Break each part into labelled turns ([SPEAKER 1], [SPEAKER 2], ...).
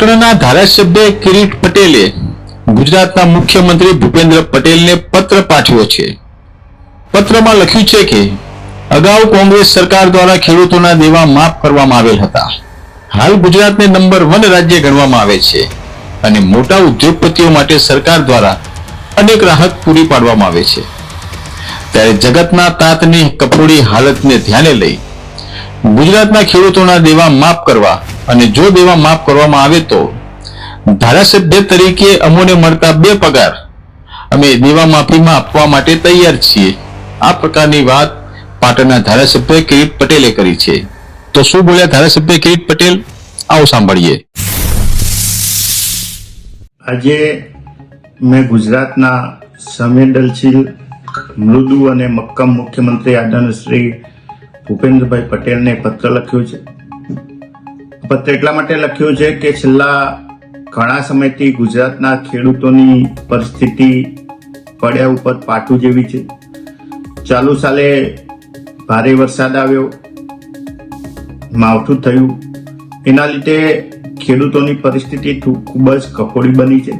[SPEAKER 1] પાટણના ધારાસભ્ય કિરીટ પટેલે ગુજરાતના મુખ્યમંત્રી ભૂપેન્દ્ર પટેલને પત્ર પાઠવ્યો છે. પત્રમાં લખ્યું છે કે, અગાઉ કોંગ્રેસ સરકાર દ્વારા ખેડૂતોના દેવા માફ કરવામાં આવેલ હતા. હાલ ગુજરાતને નંબર વન રાજ્ય ગણવામાં આવે છે અને મોટા ઉદ્યોગપતિઓ માટે સરકાર દ્વારા અનેક રાહત પૂરી પાડવામાં આવે છે. ત્યારે જગતના તાતની કફોડી હાલતને ધ્યાને લઈ ગુજરાતના ખેડૂતોના દેવા માફ કરવા અને જો દેવા માફ કરવામાં આવે તો ધારાસભ્ય તરીકે અમોને મળતા બે પગાર. અમે દેવા માફીમાં આપવા માટે તૈયાર છીએ. આ પ્રકારની વાત પાટણના ધારાસભ્ય કિરીટ પટેલે કરી છે. તો શું બોલ્યા ધારાસભ્ય કિરીટ પટેલ? આવો સાંભળીએ.
[SPEAKER 2] આજે મેં ગુજરાતના સંવેદનશીલ, મૃદુ અને મક્કમ મુખ્યમંત્રી આદરણીય શ્રી ભૂપેન્દ્રભાઈ પટેલને પત્ર લખ્યો છે. પત્ર એટલા માટે લખ્યું છે કે છેલ્લા ઘણા સમયથી ગુજરાતના ખેડૂતોની પરિસ્થિતિ પડ્યા ઉપર પાટું જેવી છે. ચાલુ સાલે ભારે વરસાદ આવ્યો. માવઠું થયું. એના લીધે ખેડૂતોની પરિસ્થિતિ ખૂબ જ કફોડી બની છે.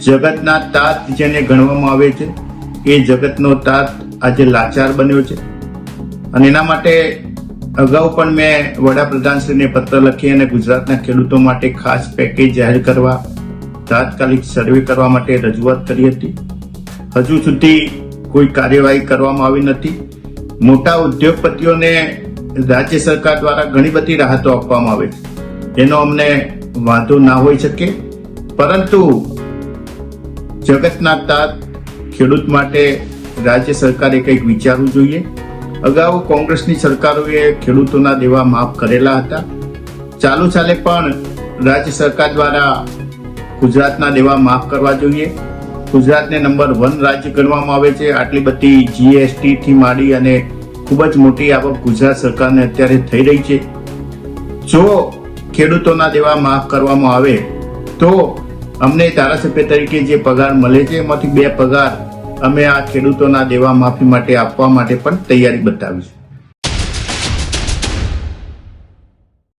[SPEAKER 2] જગતના તાત જેને ગણવામાં આવે છે, એ જગતનો તાત આજે લાચાર બન્યો છે. અને એના માટે અગાઉ પણ મેં વડાપ્રધાનશ્રીને પત્ર લખી અને ગુજરાતના ખેડૂતો માટે ખાસ પેકેજ જાહેર કરવા, તાત્કાલિક સર્વે કરવા માટે રજૂઆત કરી હતી. હજુ સુધી કોઈ કાર્યવાહી કરવામાં આવી નથી. મોટા ઉદ્યોગપતિઓને રાજ્ય સરકાર દ્વારા ઘણી બધી રાહતો આપવામાં આવે છે. એનો અમને વાંધો ના હોઈ શકે. પરંતુ જગતના તાત ખેડૂત માટે રાજ્ય સરકારે કંઈક વિચારવું જોઈએ. અગાઉ કોંગ્રેસની સરકારોએ ખેડૂતોના દેવા માફ કરેલા હતા. ચાલુ ચાલે પણ રાજ્ય સરકાર દ્વારા ગુજરાતના દેવા માફ કરવા જોઈએ. ગુજરાતને નંબર વન રાજ્ય ગણવામાં આવે છે. આટલી બધી જીએસટીથી માંડી અને ખૂબ જ મોટી આવક ગુજરાત સરકારને અત્યારે થઈ રહી છે. જો ખેડૂતોના દેવા માફ કરવામાં આવે, તો અમને ધારાસભ્ય તરીકે જે પગાર મળે છે, એમાંથી બે પગાર અમે આ ખેડૂતોના દેવા માફી માટે આપવા માટે પણ તૈયારી બતાવીશું.